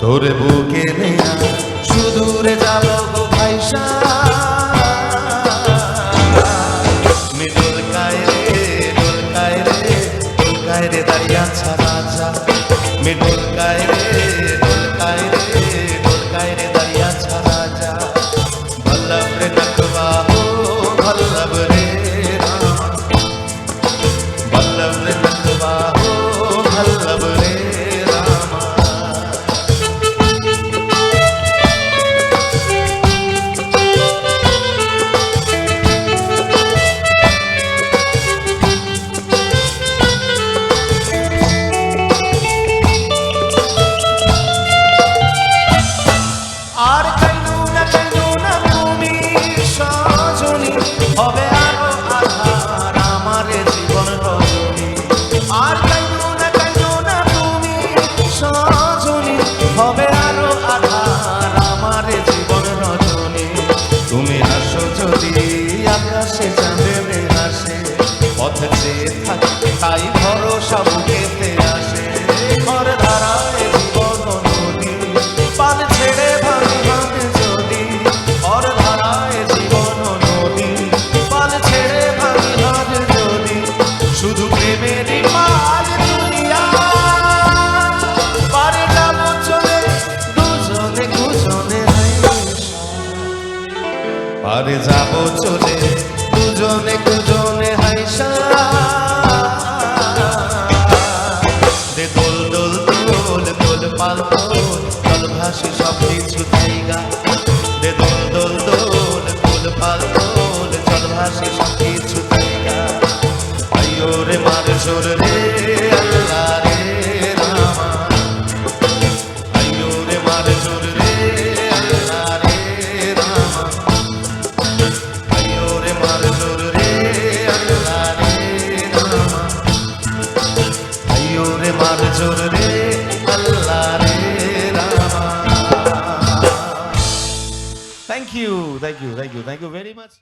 তোরে। বুকে নেয়া সুদূরে যাব গো ভাইসা মিডল কায়রে ডোল কায়রে ডোল কায়রে দাঁড়িয়ে আছা রাজা মিডল কায়রে পথ থাকে তাই ভরসা বুকেতে আসে। ঘর ধারায় জীবন নদী পাল ছেড়ে ভাঙি ভাঙে যদি। ঘর ধারায় জীবন নদী পাল ছেড়ে ভাঙি ভাঙে যদি। শুধু প্রেমেরই পাল দুনিয়া। পারে যাব চলে দুজনে দুজনে পারে যাব চলে দুজনে দুজনে হাইসা দে দোল দোল দোল দোল পাল দোল দোল ভাসে সব কিছু জায়গা। দে দোল দোল দোল দোল পাল দোল জল ভাসে সব কিছু জায়গা। আইও রে মার জোর রে। রে মার জোর রে, আল্লাহ রে Rama. Thank you thank you thank you thank you very much